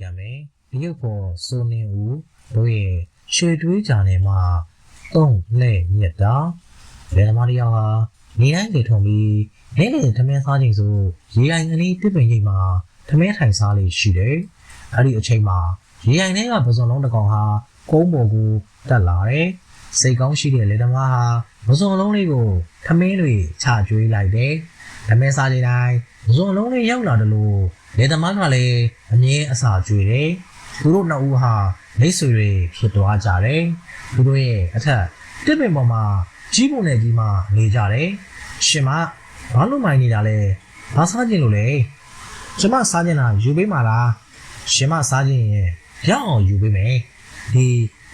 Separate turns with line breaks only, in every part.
ကံပဲဒီရုပ်ပေါ်စိုးနေဦးတို့ရဲ့ရွှေတွေးကြနေမှာတုံးလှဲ့မြက်တာလယ်သမားတစ်ယောက်ဟာနေတိုင်းလေထုံပြီးနေ့နေ့သမင်းစားချိန်ဆိုရေအိုင်ကလေးတစ်ပင်ရိပ်မှာသမင်းထိုင်စားလေးရှိတယ်အဲ့ဒီအချိန်မှာရေအိုင်ထဲကပစုံလုံးတစ်ကောင်ဟာကုန်းပေါ်ကိုတက်လာတယ်စိတ်ကောင်းရှိတဲ့လယ်သမားဟာပစုံလုံးလေးကိုသမင်းတွေချကျွေးလိုက်တယ်သမင်းစားချိန်တိုင်းပစုံလုံးလေးရောက်လာတယ်လို့ လယ်သမားကလည်းအမြဲအစာကျွေးတယ်သူတို့နှစ်ဦးဟာမိတ်ဆွေတွေဖြစ်သွားကြတယ်သူတို့ရဲ့အထက်တစ်ပင်ပေါ်မှာကြီးပုံနဲ့ကြီးမှနေကြတယ်ရှင်မဘာလို့မိုင်းနေတာလဲဘာစားခြင်းလို့လဲရှင်မစားခြင်းလားယူပေးမှာလားရှင်မစားခြင်းရင်ရအောင်ယူပေးမယ်ဒီ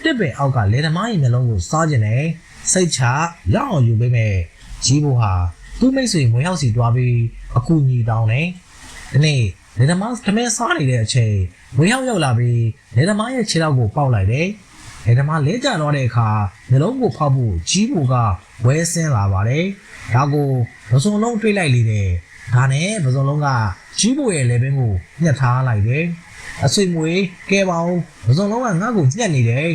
တစ်ပင်အောက်ကလေသမားရဲ့မျက်လုံးကိုစားခြင်းနဲ့စိတ်ချရအောင်ယူပေးမယ်ကြီးဖို့ဟာသူ့မိတ်ဆွေမွေးရောက်စီတွားပြီးအခုညီတောင်းတယ်ဒီနေ့ လေသမားသမင်းစားနေတဲ့အချိန်မွေးရောက်ရောက်လာပြီးလေသမားရဲ့ခြေထောက်ကိုပေါက်လိုက်တယ်လေသမားလဲကျတော့တဲ့အခါမျက်လုံးကိုဖောက်ဖို့ကြီးဖို့ကဝဲဆင်းလာပါတယ်ဒါကိုပစုံလုံးတွေးလိုက်လေတယ်ဒါနဲ့ပစုံလုံးကကြီးဖို့ရဲ့လေပင်ကိုညှက်ထားလိုက်တယ်အဆွေမွေကဲပါဦးပစုံလုံးကငါ့ကိုညှက်နေတယ်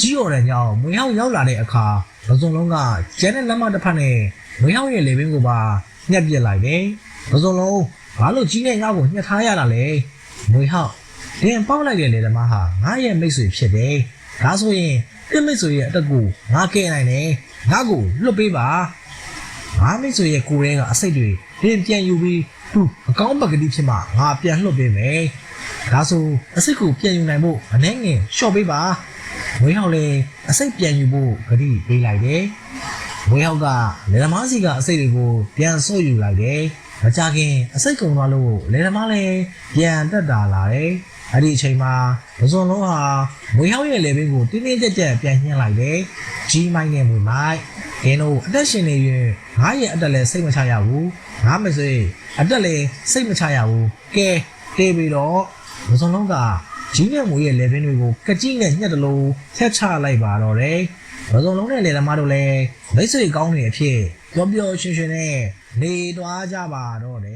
ကြီးရော်တဲ့ညောင်မွေဟောက်ရောက်လာတဲ့အခါပစုံလုံးကကျန်တဲ့လက်မတစ်ဖက်နဲ့မွေဟောက်ရဲ့လေပင်ကိုပါညှက်ပစ်လိုက်တယ်ပစုံလုံး ဘာလို့ကြီးနဲ့ငါ့ကိုညှက်ထားရတာလဲမွေဟောက်ဒင်ပေါက်လိုက်တဲ့လေသမားဟာငါရဲ့မိတ်ဆွေဖြစ်တယ်ဒါဆိုရင်တဲ့မိတ်ဆွေရဲ့အတက်ကိုငါကဲနိုင်တယ်ငါ့ကိုလွတ်ပေးပါငါမိတ်ဆွေရဲ့ကိုယ်ရဲကအစိတ်တွေဒင်းပြန်ယူပြီးသူအကောင်းပကတိဖြစ်မှငါပြန်လွှတ်ပေးမယ်။ဒါဆိုအစိတ်ကိုပြန်ယူနိုင်ဖို့အနှဲငယ်လျှော့ပေးပါ။ဝေဟောက်လည်းအစိတ်ပြန်ယူဖို့ဂတိပေးလိုက်တယ်။ ဝေဟောက်ကလေသမားစီကအစိတ်တွေကိုပြန်ဆော့ယူလိုက်တယ်။မကြခင်အစိတ်ကုန်သွားလို့လေသမားလည်းပြန်တက်တာလာတယ်။အဲ့ဒီအချိန်မှာပဇွန်လုံးဟာဝေဟောက်ရဲ့လေဘင်းကိုတင်းတင်းကြပ်ကြပ်ပြန်ညှင်းလိုက်တယ်။ကြီးမိုင်းနဲ့မွေမိုင်းဒင်းတို့အသက်ရှင်နေရင်ငါရဲ့အသက်လည်းစိတ်မချရဘူးငါမစေအသက်လည်းစိတ်မချရဘူးကဲတေးပြီးတော့မစုံလုံးကကြီးနဲ့မွေရဲ့လေပင်တွေကိုကကြည့်နဲ့ညှက်တလို့ဖျက်ချလိုက်ပါတော့တယ် မစုံလုံးနဲ့လေသမားတို့လည်းမိတ်ဆွေကောင်းနေအဖြစ်ပျော်ပျော်ရွှင်ရွှင်နဲ့နေသွားကြပါတော့တယ်